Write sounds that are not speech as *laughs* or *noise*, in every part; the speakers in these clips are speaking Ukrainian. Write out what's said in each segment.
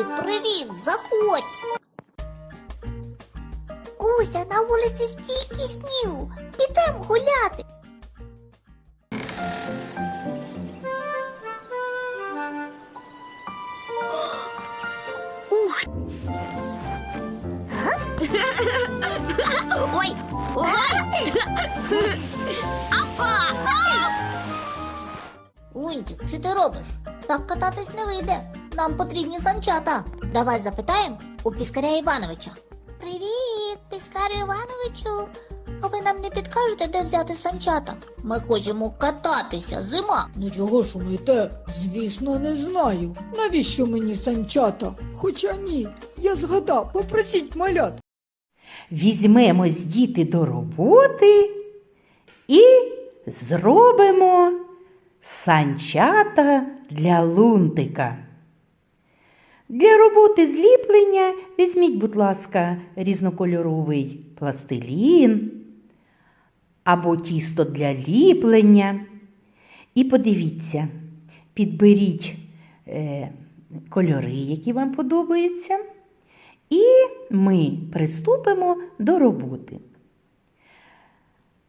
Лунтик, привіт, заходь. Кузя, на вулиці стільки снігу. Підемо гуляти. Ух. *laughs* Ой, ой. Апа! Лунтик, що ти робиш? Так кататись не вийде. Нам потрібні санчата. Давай запитаємо у Піскаря Івановича. Привіт, Піскарю Івановичу. А ви нам не підкажете, де взяти санчата? Ми хочемо кататися, зима. Нічого шумите, звісно, не знаю. Навіщо мені санчата? Хоча ні, я згадав, попросіть малят. Візьмемось діти до роботи і зробимо санчата для лунтика. Для роботи зліплення візьміть, будь ласка, різнокольоровий пластилін або тісто для ліплення. І подивіться, підберіть е, кольори, які вам подобаються. І ми приступимо до роботи.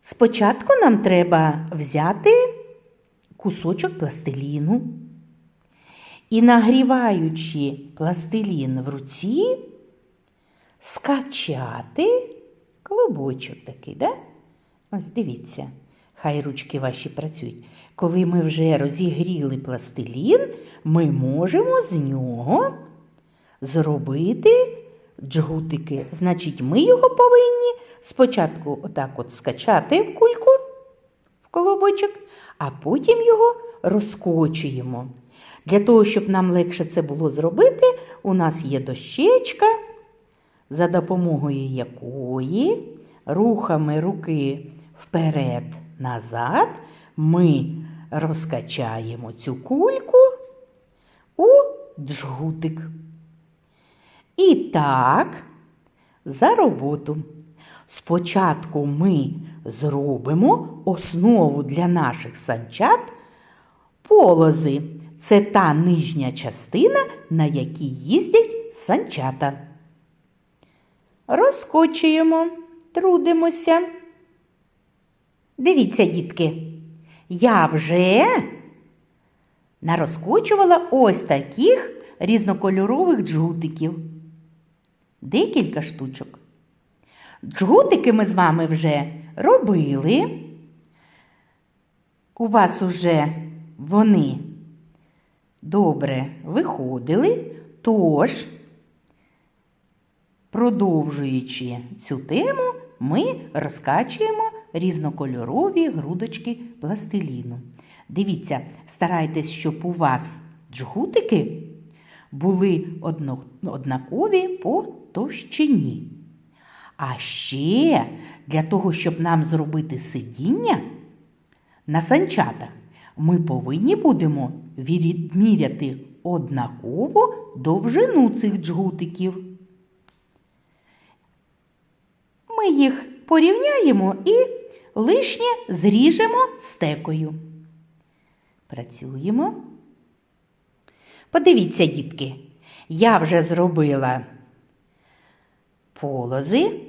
Спочатку нам треба взяти кусочок пластиліну і, нагріваючи пластилін в руці, скачати клубочок такий, да? Ось дивіться, хай ручки ваші працюють. Коли ми вже розігріли пластилін, ми можемо з нього зробити джгутики. Значить, ми його повинні спочатку отак от скачати в кульку, в колобочок, а потім його розкочуємо. Для того, щоб нам легше це було зробити, у нас є дощечка, за допомогою якої рухами руки вперед-назад ми розкачаємо цю кульку у джгутик. І так, за роботу. Спочатку ми зробимо основу для наших санчат полози. Це та нижня частина, на якій їздять санчата. Розкочуємо, трудимося. Дивіться, дітки, я вже нарозкочувала ось таких різнокольорових джгутиків. Декілька штучок. Джгутики ми з вами вже робили. У вас уже вони добре виходили, тож, продовжуючи цю тему, ми розкачуємо різнокольорові грудочки пластиліну. Дивіться, старайтесь, щоб у вас джгутики були однакові по товщині. А ще для того, щоб нам зробити сидіння на санчатах, ми повинні будемо відміряти однакову довжину цих джгутиків. Ми їх порівняємо і лишнє зріжемо стекою. Працюємо. Подивіться, дітки, я вже зробила полози,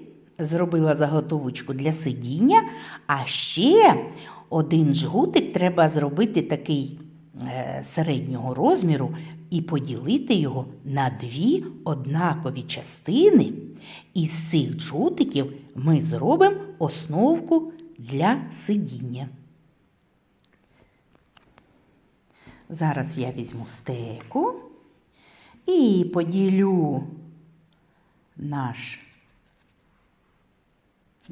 зробила заготовочку для сидіння, а ще один жгутик треба зробити такий е, середнього розміру і поділити його на дві однакові частини. І з цих джгутиків ми зробимо основку для сидіння. Зараз я візьму стеку і поділю наш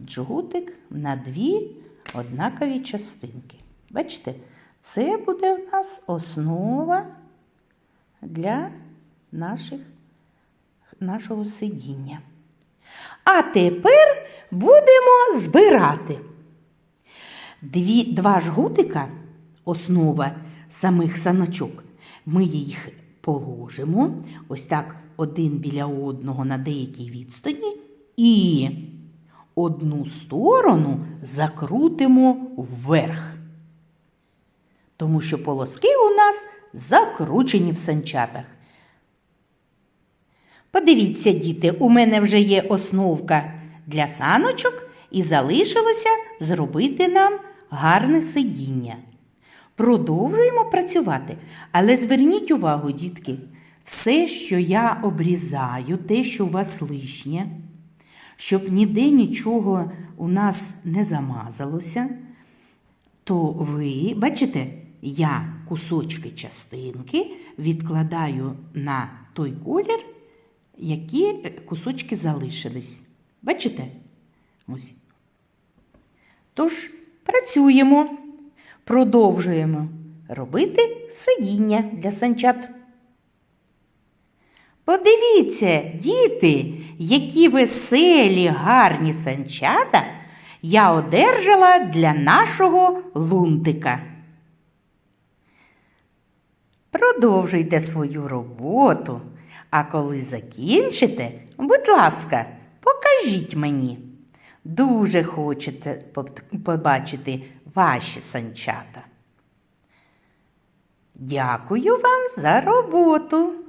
джгутик на дві однакові частинки. Бачите, це буде в нас основа для наших нашого сидіння. А тепер будемо збирати. Дві, два жгутика, основа самих саночок, ми їх положимо ось так один біля одного на деякій відстані і одну сторону закрутимо вверх. Тому що полоски у нас закручені в санчатах. Подивіться, діти, у мене вже є основка для саночок і залишилося зробити нам гарне сидіння. Продовжуємо працювати, але зверніть увагу, дітки, все, що я обрізаю, те, що у вас лишнє, щоб ніде нічого у нас не замазалося, то ви, бачите, я кусочки частинки відкладаю на той колір, які е, кусочки залишились. Бачите? Ось. Тож працюємо, продовжуємо робити сидіння для санчат. Подивіться, діти, які веселі, гарні санчата я одержала для нашого лунтика. Продовжуйте свою роботу, а коли закінчите, будь ласка, покажіть мені. Дуже хочете побачити ваші санчата. Дякую вам за роботу.